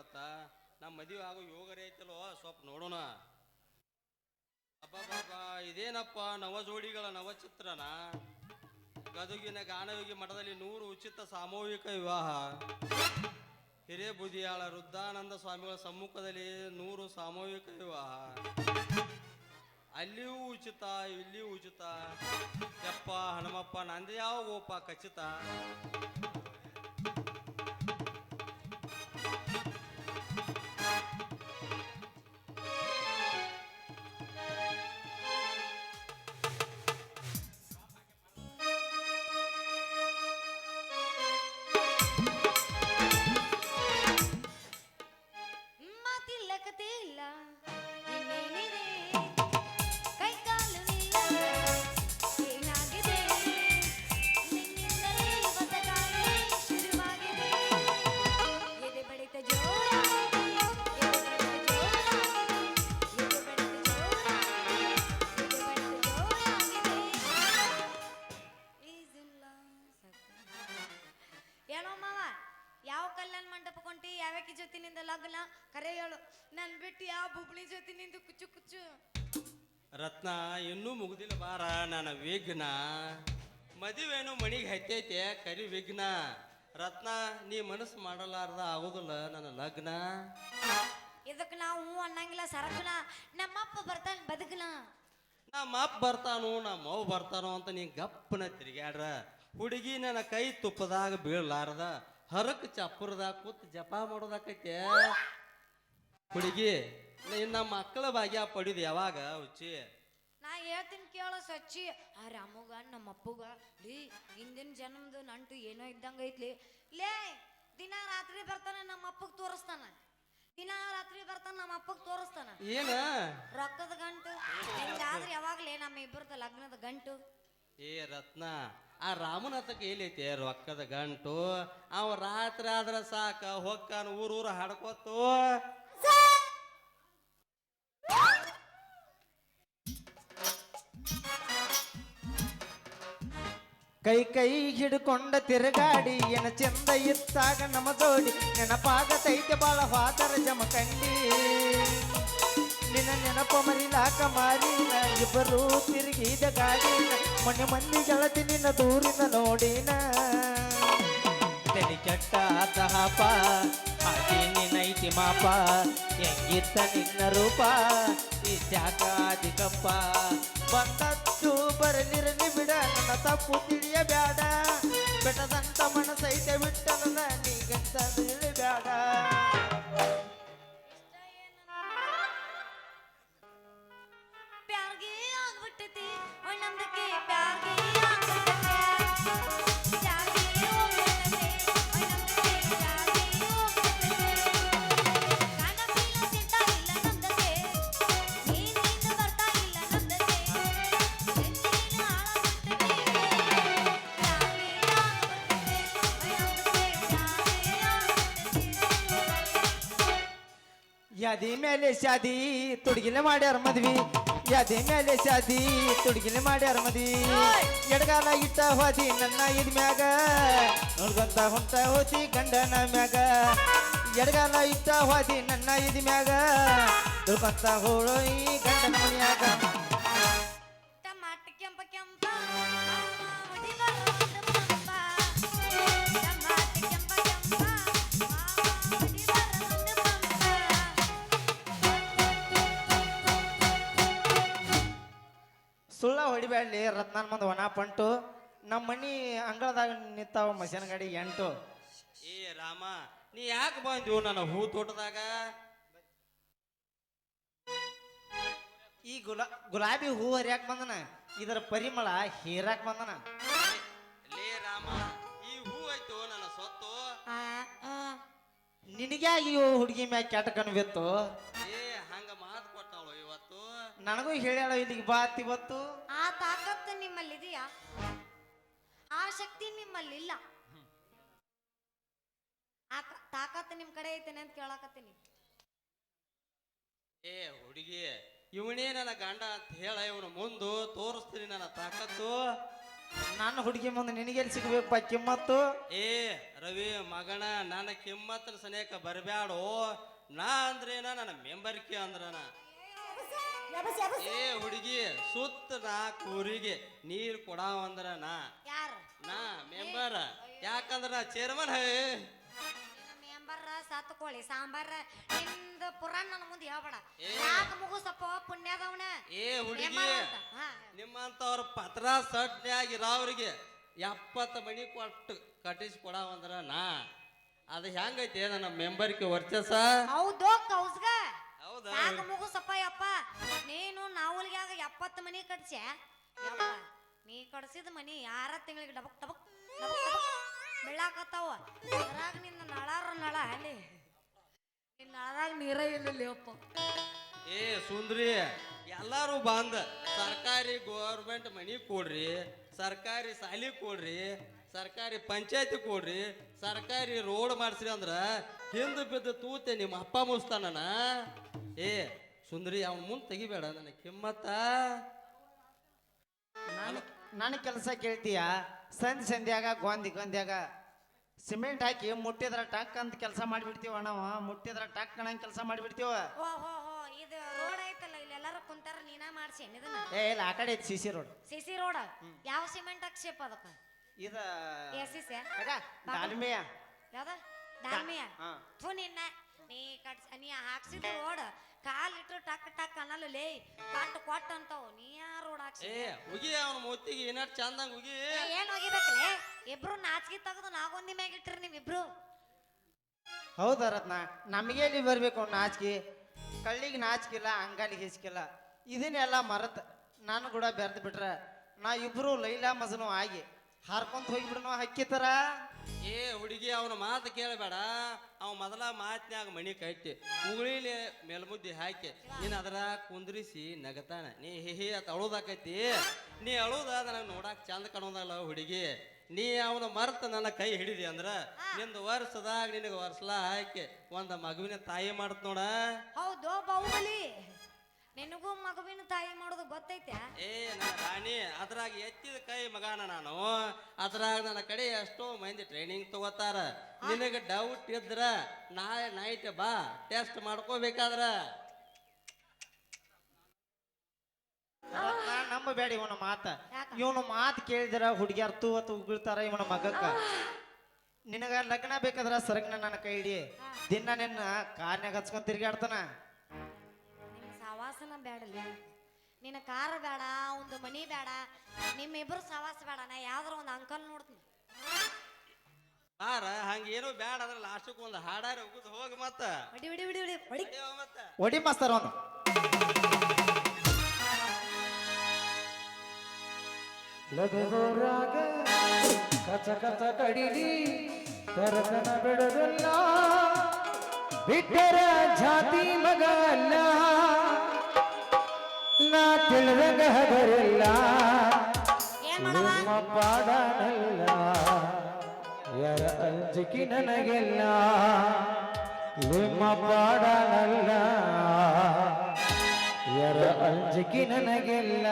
ಇವತ್ತ ನಮ್ಮ ಮದುವೆ ಆಗೋ ಯೋಗರೇ ಐತಲ್ವ ಸ್ವಲ್ಪ ನೋಡೋಣ. ಅಬ್ಬಬ್ಬಬ್ಬ, ಇದೇನಪ್ಪ ನವ ಜೋಡಿಗಳ ನವಚಿತ್ರನ? ಗದುಗಿನ ಗಾನಯೋಗಿ ಮಠದಲ್ಲಿ ನೂರು ಉಚಿತ ಸಾಮೂಹಿಕ ವಿವಾಹ. ಹಿರೇಬುದಿಯಾಳ ವೃದ್ಧಾನಂದ ಸ್ವಾಮಿಗಳ ಸಮ್ಮುಖದಲ್ಲಿ ನೂರು ಸಾಮೂಹಿಕ ವಿವಾಹ. ಅಲ್ಲಿಯೂ ಉಚಿತ, ಇಲ್ಲಿಯೂ ಉಚಿತ. ಯಪ್ಪ ಹನುಮಪ್ಪ ನಂದು ಯಾವ ಗೋಪ ಖಚಿತ. ರತ್ನ ಇನ್ನೂ ಮುಗ್ದಿಲ್ಲ ಬಾರ ನನ್ನ ವಿಘ್ನ. ಮದುವೆನು ಮಣಿಗೆ ಹತ್ತೈತೆ ಕರಿ ವಿಘ್ನ. ರತ್ನ ನೀ ಮನಸ್ಸು ಮಾಡಲಾರ್ದ ಆಗೋದಿಲ್ಲ ನನ್ನ ಲಗ್ನ. ಇದಕ್ಕೆ ನಾವು ಹೂ ಅನ್ನಂಗಿಲ್ಲ ಸರಕನ. ನಮ್ಮಪ್ಪ ಬರ್ತಾನೆ ಬದುಕನ. ನಮ್ಮ ಅಪ್ಪ ಬರ್ತಾನು ನಮ್ಮ ಅವ್ ಬರ್ತಾನೋ ಅಂತ ನೀ ಗಪ್ಪನ ತಿರುಗ್ಯಾಡ್ರ. ಹುಡುಗಿ ನನ್ನ ಕೈ ತುಪ್ಪದಾಗ ಬೀಳಲಾರ್ದ. ಹರಕ್ ಚಪ್ಪರದಾಗ ಕೂತ್ ಜಪ ಮಾಡೋದಾಕೈತೆ. ಹುಡುಗಿ ನಮ್ಮ ಮಕ್ಕಳ ಭಾಗ್ಯ ಪಡಿದ್ ಯಾವಾಗ ಹುಚ್ಚಿ? ನಾ ಹೇಳ್ತೀನಿ ಕೇಳ ಸಚ್ಚಿ. ಆ ರಾಮುಗ ನಮ್ಮ ಅಪ್ಪಗ ಲೀ ಹಿಂದಿನ ಜನ್ಮದ ನಂಟು ಏನೋ ಇದ್ದಂಗ ಐತ್ಲಿ. ಲೇ ದಿನ ರಾತ್ರಿ ಬರ್ತಾನೆ ನಮ್ಮ ಅಪ್ಪಗ್ ತೋರಿಸ್ತಾನ. ದಿನ ರಾತ್ರಿ ಬರ್ತಾನ ನಮ್ಮ ಅಪ್ಪಗ್ ತೋರಿಸ್ತಾನ. ಏನ? ರೊಕ್ಕದ ಗಂಟು. ಹೆಂಗಾದ್ರೆ ಯಾವಾಗ್ಲೇ ನಮ್ಮ ಇಬ್ಬರದ ಲಗ್ನದ ಗಂಟು. ಏ ರತ್ನ ಆ ರಾಮನಾಥಕ್ಕೆ ಎಲ್ಲೈತೆ ರೊಕ್ಕದ ಗಂಟು? ಅವ ರಾತ್ರಿ ಆದ್ರ ಸಾಕ ಹೊಕ್ಕಾನ ಊರೂರ ಹಾಡ್ಕೋತು ಕೈ ಕೈ ಹಿಡ್ಕೊಂಡ ತಿರುಗಾಡಿ, ಏನ ಚಂದ ಇತ್ತಾಗ ನಮ್ಮ ಜೋಡಿ. ನೆನಪಾಗತೈತೆ ಬಾಳ ಜಮ ಜಮಕಂಡಿ ನಿನ್ನ ನೆನಪ ಮರಿಲಾಕ ಮಾರಿನ, ಇಬ್ಬರು ತಿರುಗಿದ ಗಾಡಿನ. ಮೊನ್ನೆ ಮಂದಿ ಗೆಳತಿ ನಿನ್ನ ದೂರಿನ ನೋಡಿನ. ತಲೆ ಕೆಟ್ಟ ದಹಪ ಹಾಗೆ ನಿನ್ನೈತಿ ಮಾಪ. ಹೆಂಗಿತ್ತ ನಿನ್ನ ರೂಪ ಇದ್ಯಾಕ ಅಧಿಕಪ್ಪ ಬಂದದ್ದು ಬರಲಿರಲಿ ಬಿಡ, ನನ್ನ ತಪ್ಪು ತಿಳಿಯಬೇಡ. ಬೆಟ್ಟದಂತ ಮನಸೈತೆ ಬಿಟ್ಟನದ ನೀಗಂತ ತಿಳಿಬೇಡ. ಪ್ಯಾರ್ಗೆ ಆಗ್ಬಿಟ್ಟೈತಿ ಒಳ್ ನಮ್ದಕ್ಕೆ ಪ್ಯಾರ್ಗೆ. ಯಾದಿ ಮೇಲೆ ಶಾದಿ ತುಡುಗಿಲೆ ಮಾಡ್ಯಾರ ಮದ್ವಿ. ಯಾದಿ ಮೇಲೆ ಶಾದಿ ತುಡುಗಿಲೆ ಮಾಡ್ಯಾರ ಮದ್ವಿ. ಎಡಗಾಲ ಇಟ್ಟ ಹೋದಿ ನನ್ನ ಇದ್ ಮ್ಯಾಗ. ನೋಡ್ಕೊಂತ ಹೊಂಟ ಹೋತಿ ಗಂಡನ ಮ್ಯಾಗ. ಎಡಗಾಲ ಇಟ್ಟ ಹೋದಿ ನನ್ನ ಇದ್ ಮ್ಯಾಗ. ನೋಡ್ಕೊಂತ ಹೋಳೋ ಈ ಗಂಡನ ಮನ್ಯಾಗ. ಹೊಡಿಬ್ಯಾಡ್ಲಿ ರತ್ನಾನ್ ಮಂದ್ ಒಣ ಪಂಟು ನಮ್ಮ ಮನಿ ಅಂಗಳದಾಗ ನಿಂತಾವ ಮಸನ ಗಾಡಿ ಎಂಟು. ಏ ರಾಮ ನೀ ಯಾಕೆ ಬಂದ್ವು ನನ್ನ ಹೂ ತೋಟದಾಗ? ಈ ಗುಲಾ ಗುಲಾಬಿ ಹೂ ಹರಿಯಾಕ ಬಂದನ ಇದರ ಪರಿಮಳ ಹೀರಾಕ್ ಬಂದನ. ಲೇ ರಾಮ ಈ ಹೂ ಆಯ್ತು ನನ್ನ ಸೊತ್ತು. ನಿನಗ್ಯಾಗ ಈ ಹುಡುಗಿ ಮ್ಯಾಗ ಕೆಟ್ಟ ಕಣ್ಬಿತ್ತು ಏ ಹಂಗ ಮಾತು ಕೊಟ್ಟಾಳು ಇವತ್ತು. ನನಗೂ ಹೇಳ್ಯಾಳ ಇಲ್ಲಿಗೆ ಬಾತ್ ಇವತ್ತು? ತಾಕತ್ತು ನಿಮ್ಮಲ್ಲಿದೆಯಾ? ಆ ಶಕ್ತಿ ನಿಮ್ಮಲ್ಲಿಲ್ಲ. ತಾಕತ್ತು ನಿಮ್ ಕಡೆ ಐತೇನೆ ಅಂತ ಕೇಳಾಕತ್ತೀನಿ. ಏ ಹುಡುಗಿ ಇವನೇ ನನ್ನ ಗಂಡ ಅಂತ ಹೇಳ ಇವನು ಮುಂದು ತೋರಿಸ್ತೀನಿ ನನ್ನ ತಾಕತ್ತು. ನನ್ನ ಹುಡುಗಿ ಮುಂದೆ ನಿನಗೆಲ್ಲಿ ಸಿಗ್ಬೇಕು ಕಿಮ್ಮತ್ತು? ಏ ರವಿ ಮಗನ ನನ್ನ ಕಿಮ್ಮತ್ತನ ಸನೇಕ ಬರಬ್ಯಾಡೋ. ನಾ ಅಂದ್ರೇನ ನನ್ನ ಮೆಂಬರ್ಕಿ ಅಂದ್ರನ. ಏ ಹುಡುಗಿ ಸುತ್ತ ನಾ ಕೂರಿಗೆ ನೀರ್ ಕೊಡಾವ ಅಂದ್ರ ನಾ. ಯಾರು? ನಾ ಮೆಂಬರ್. ಯಾಕಂದ್ರ ನಾ ಚೇರ್ಮನ್ ಹೇ. ಮೆಂಬರ್ ಸತ್ಕೊಳ್ಳಿ ಸಾಂಬಾರ ನಿಂದ ಪುರಾಣ ನನ್ನ ಮುಂದೆ ಹೇಳ್ಬೇಡ. ಯಾಕೆ ಮುಗುಸಪ್ಪ ಪುಣ್ಯದವನ? ಏ ಹುಡುಗಿ ನಿಮ್ಮಂತವ್ರ ಪತ್ರ ಸಡ್ನ್ಯಾಗ ಇರೋವ್ರಿಗೆ ಎಪ್ಪತ್ತು ಮಣಿ ಕೊಟ್ಟು ಕಟ್ಟಿಸಿ ಕೊಡವಂದ್ರ ನಾ. ಅದು ಹೆಂಗೈತಿ ನನ್ನ ಮೆಂಬರ್ಗೆ ವರ್ಚಸ ಹೌದು ಕೌಸ್ಗ. ಹೌದಾ? ಮುಗುಸಪ್ಪ ಯಪ್ಪ? ನೀನು ನಾವುಲ್ಗ್ಯಾಗ ಎಪ್ಪತ್ತು ಮನಿ ಕಟ್ಸ್ಯ? ಯಪ್ಪ, ನೀ ಕಟ್ಸಿದ ಮನಿ ಯಾರ ತಿಂಗಳಿಗೆ ಡಬಕ್ ಡಬಕ್ ಡಬಕ್ ಅದ್ರಾಗ ನಿನ್ನ ನಳಾರ ನಳ ಅಲ್ಲಿ. ನಿನ್ನ ನಳದಾಗ ನೀರ ಇಲ್ಲ ಅಪ್ಪ ಏ, ಸುಂದ್ರಿ, ಎಲ್ಲಾರು ಬಂದ ಸರ್ಕಾರಿ ಗೌರ್ಮೆಂಟ್ ಮನಿ ಕೊಡ್ರಿ, ಸರ್ಕಾರಿ ಸಾಲಿ ಕೊಡ್ರಿ, ಸರ್ಕಾರಿ ಪಂಚಾಯತಿ ಕೊಡ್ರಿ, ಸರ್ಕಾರಿ ರೋಡ್ ಮಾಡಿಸ್ರಿ ಅಂದ್ರ ಹಿಂದೆ ಬಿದ್ದು ತೂತೆ ನಿಮ್ಮ ಅಪ್ಪ ಮುಸ್ತಾನನ ಏ ಸುಂದ್ರಿ ಅವನ ಮುಂದೆ ತೆಗಿಬೇಡ ನನಗೆ ಕಿಮ್ಮತ್ತ. ನಾನು ನನ್ನ ಕೆಲಸ ಕೇಳ್ತೀಯ? ಸಂಧಿ ಸಂಧ್ಯಾಗ ಗೋಂದಿ ಗೊಂದ್ಯಾಗ ಸಿಮೆಂಟ್ ಹಾಕಿ ಮುಟ್ಟಿದ್ರ ಟಕ್ ಅಂತ ಕೆಲಸ ಮಾಡಿಬಿಡ್ತೀವ ನಾವು ಮುಟ್ಟಿದ್ರ ಟಕ್ ಅನ್ನಂಗ್ ಕೆಲಸ ಮಾಡಿಬಿಡ್ತೀವ? ಓ ಹೋ ಹೋ ಇದು ರೋಡ್ ಐತಲ್ಲ ಇಲ್ಲಿ ಎಲ್ಲಾರು ಕುಂತಾರ ನೀನ ಮಾಡ್ಸಿ ಇದನ್ನ? ಏ ಇಲ್ಲ ಆ ಕಡೆ C C road. C C road? ಯಾವ ಸಿಮೆಂಟ್ ಹಾಕ್ಸಿಯಪ್ಪ ಅದಕ್ಕ? ಇದ ಎಸ್ ಸಿ ಅಗ, ದಾಲ್ಮಿಯ. ಯಾವ್ದ? ಡಾಲ್ಮಿಯ ಹಾ. ಥು ನಿನ್ನ. ನೀ ಕಟ್ಸ ನೀ ಹಾಕ್ಸಿದ ರೋಡ್ ಕಾಲ್ ಇಟ್ರು ಟಕ್ ಟಕ್ ಲೇ ಕಟ್ ಕೊಟ್ಟ ಅಂತಾವ್. ನೀ ಯಾ ರೋಡ್ ಹಾಕ್ಸಿ ಏ ಉಗಿ ಅವನ ಮೂತಿಗೆ ಏನಾರು ಚಂದಂಗ ಉಗಿ. ಏನ್ ಹೋಗಿಬೇಕಲೆ ಇಬ್ರು ನಾಚಿಗೆ ತೆಗೆದು ನಾಗೊಂದಿ ಮ್ಯಾಗ ಇಟ್ರಿ ನೀವಿಬ್ರು. ಹೌದಾ ರತ್ನ ನಮಗೆ ಇಲ್ಲಿ ಬರ್ಬೇಕು ನಾಚಿಕೆ ಕಳ್ಳಿಗೆ ನಾಚಿಕಿಲ್ಲ ಅಂಗಾಲಿಗೆ ಹೆಚ್ಕಿಲ್ಲ ಇದನ್ನೆಲ್ಲ ಮರತ್. ನಾನು ಕೂಡ ಬೆರೆದು ಬಿಟ್ರ ನಾ ಇಬ್ರು ಲೈಲಾ ಮಜನು ಆಗಿ. ಹಾರ್ಕೊಂತ ಹೋಗಿಬಿಡೋಣ ಹಕ್ಕಿ ತರ. ಏ ಹುಡುಗಿ ಅವನ ಮಾತು ಕೇಳಬೇಡ. ಅವ ಮೊದಲ ಮಾತಿನಾಗ ಮಣಿ ಕಟ್ಟಿ ಉಗುಳಿಲಿ ಮೇಲ್ಮುದ್ದಿ ಹಾಕಿ ನೀನು ಅದರ ಕುಂದ್ರಿಸಿ ನಗತಾನ. ನೀ ಹಿಹಿ ಅತ್ ಅಳುದಾಕೈತಿ ನೀ ಅಳುದ ನನಗೆ ನೋಡಾಕ್ ಚಂದ ಕಾಣೋದಲ್ಲ ಹುಡುಗಿ. ನೀ ಅವನ ಮರ್ತ ನನ್ನ ಕೈ ಹಿಡಿದಿ ಅಂದ್ರ ನಿಂದ ವರ್ಷದಾಗ ನಿನಗೆ ವರ್ಷಲ ಹಾಕಿ ಒಂದ ಮಗುವಿನ ತಾಯಿ ಮಾಡತ್ ನೋಡ. ಹೌದು ಬಾಹುಬಲಿ ನಿನಗೂ ಮಗುವಿನ ತಾಯಿ ಮಾಡೋದು ಗೊತ್ತೈತೆ ಏ ನನ್ನ ರಾಣಿ ಅದ್ರಾಗ ಎತ್ತಿದ ಕೈ ಮಗಾನ ನಾನು. ಅದ್ರಾಗ ನನ್ನ ಕಡೆ ಎಷ್ಟೋ ಮಂದಿ ಟ್ರೈನಿಂಗ್ ತಗೋತಾರ. ನಿನಗೆ ಡೌಟ್ ಇದ್ರ ನಾಳೆ ನೈಟ್ ಬಾ ಟೆಸ್ಟ್ ಮಾಡ್ಕೋಬೇಕಾದ್ರ. ನಂಬಬೇಡಿ ನಂಬಬೇಡ ಇವನ ಮಾತ. ಇವನ ಮಾತು ಕೇಳಿದ್ರ ಹುಡುಗಿಯರ್ ಅತ್ ಉಗುಳ್ತಾರ ಇವನ ಮಗಕ್ಕ. ನಿನಗ ಲಗ್ನ ಬೇಕಾದ್ರ ಸರಗ್ನ ನನ್ನ ಕೈ ಹಿಡಿ ದಿನ ನಿನ್ನ ಕಾರ್ನ್ಯಾಗ ಹಚ್ಕೊಂಡ್ ತಿರ್ಗಾಡ್ತಾನ ನಿನ್ನ ಬೇಡಲಿ ಬೇಡಲ್ಲ ನಿನ್ನ ಕಾರ ಬೇಡ ಒಂದು ಮನಿ ಬೇಡ ನಿಮ್ಮಿಬ್ರು ಸವಾಸ ಬೇಡ ನಾ ಯಾವ್ದಾರ ಒಂದು ಅಂಕಲ್ ನೋಡ್ತೀನಿ. ಬಾರ ಹಂಗೇನು ಬೇಡ ಅದ್ರ ಲಾಸ್ಟಕ್ಕೆ ಒಂದು ಹಾಡಾರ ಹೋಗಿ ಹೋಗ ಮತ್ತ. ಹೊಡಿ ಹೊಡಿ ಹೊಡಿ ಹೊಡಿ ಹೊಡಿ. ಅಯ್ಯೋ ಮತ್ತ. ಒಡಿ ಮಾಸ್ತರ್ ಅವನು. ಲಘುರಾಗ ಕಚ ಕಚ ಕಡಿಲಿ ತರತನ ಬಿಡದಲ್ಲ. ಬಿಟ್ಟರ ಜಾತಿ ಮಗ ಅಲ್ಲ ನಾ ತಿಳಿದಂಗ ಮಾಡವ? ನಿಮ್ಮ ಪಾಡನಲ್ಲ. ಯಾರ ಅಂಜಿಕೆ ನನಗಿಲ್ಲ. ನಿಮ್ಮ ಪಾಡನಲ್ಲ. ಯಾರ ಅಂಜಿಕೆ ನನಗೆಲ್ಲ.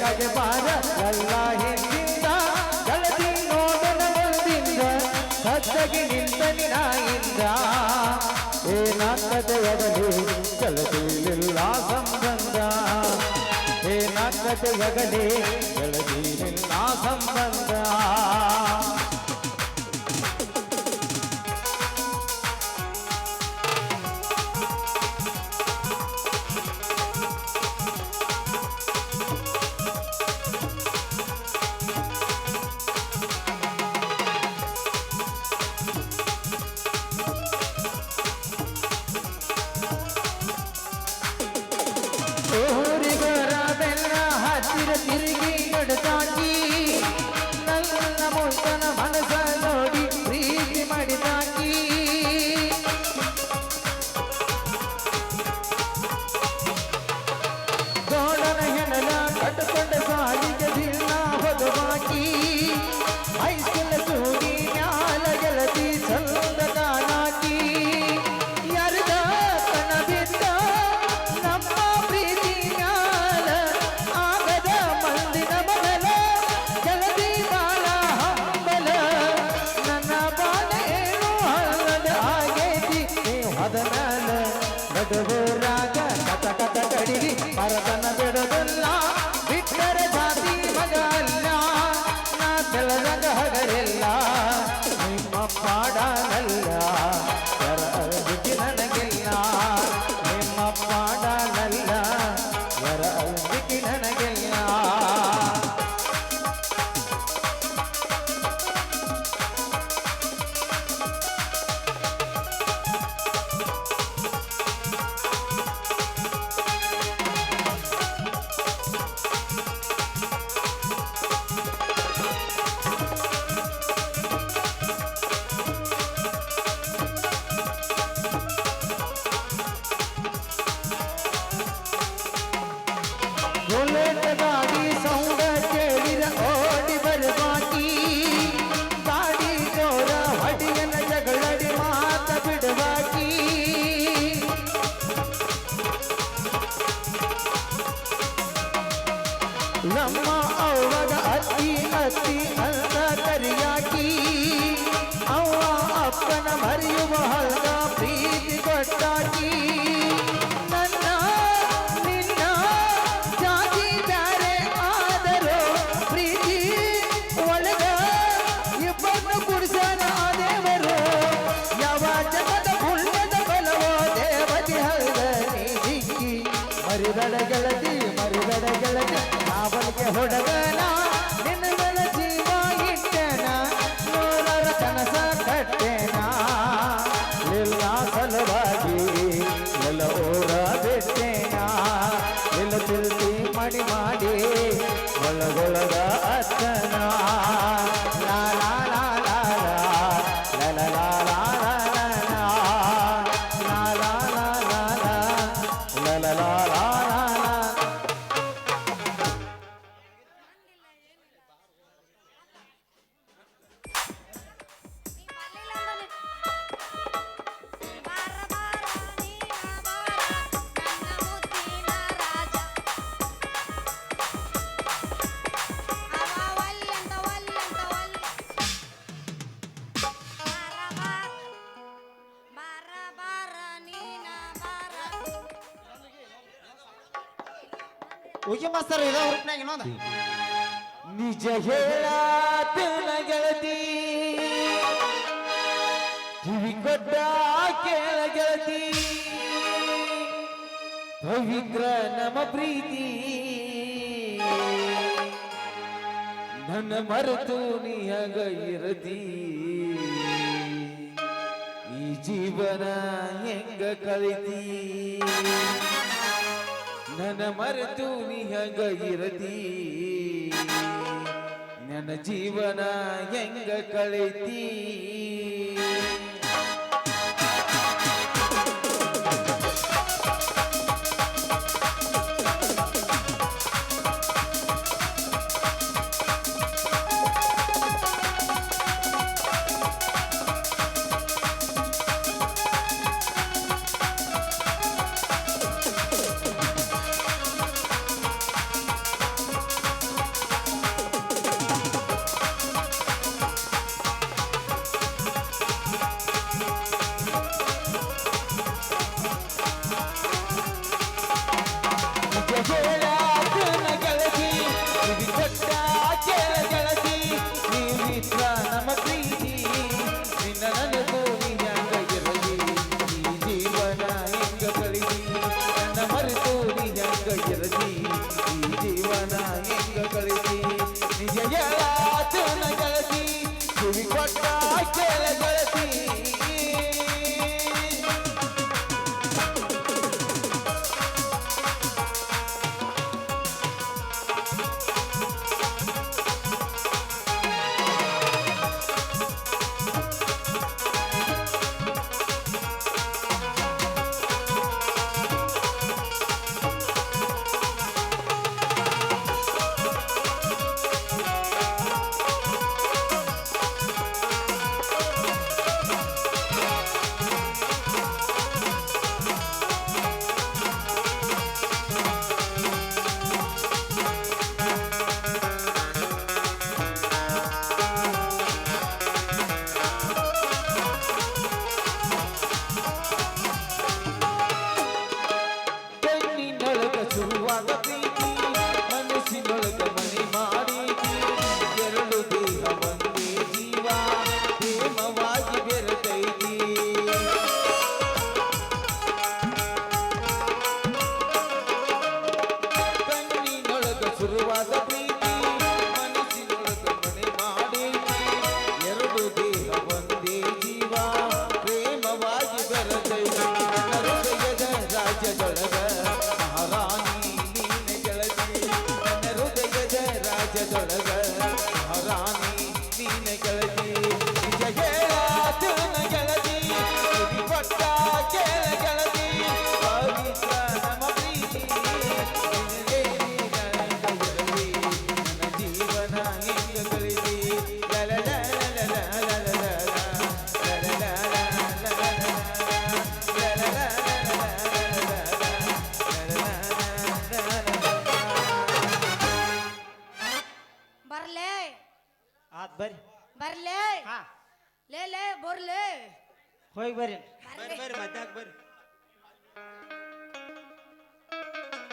ಕಡೆ ಬಾರ, ಎಲ್ಲ ಹಿಂದಿಂದ ಗೆಳತಿ ನೋಡನ ಬಂದಿಂದ ಸತ್ತಗೆ ನಿಂತ ನಿನಾಯಿಂದ ಏನಾಗ್ತದೆಯಗಲಿ ಗೆಳತಿಲಿಲ್ಲ ಸಂಬಂಧ. ಏನಾಗ್ತದೆಯಗಲಿ ಗೆಳತಿಲಿಲ್ಲ ಸಂಬಂಧ. para dar ಹಲ್ದ ಪ್ರೀತಿ ಕೊಟ್ಟಾಕಿ ನನ್ನ, ನಿನ್ನ ಜಾತಿ ಬ್ಯಾರೆ ಆದರೂ ಪ್ರೀತಿ ಒಳಗ ಇಬ್ಬರನ್ನು ಕುಡಿಸನ ದೇವರು. ಯಾವ ಜಗದ ಪುಣ್ಯದ ಬಲವೋ ದೇವತಿ ಹಲ್ದ ನೀ ದಿಕ್ಕಿ ಮರಿದಡ ಗೆಳತಿ ಮರಿದಡ ಗೆಳತಿ ನಾವಲ್ಗೆ ಹೊಡಗನ ಹೋಗಿ ಮಾಸ್ತರ್ ಇದ ಹುರುಪ್ನಾಗ ಇನ್ನೊಂದು. ನಿಜ ಹೇಳಾತನ ಗೆಳತಿ. ಕಿವಿ ಕೊಟ್ಟ ಕೇಳ ಗೆಳತಿ. ಪವಿತ್ರ ನಮ್ಮ ಪ್ರೀತಿ. ನನ್ನ ಮರೆತು ನೀಯಾಗ ಇರತಿ. ಈ ಜೀವನ ಹೆಂಗ ಕಳಿತಿ. ನನ್ನ ಮರೆತು ಇರತಿ. ನನ್ನ ಜೀವನ ಹೆಂಗ ಕಳಿತಿ.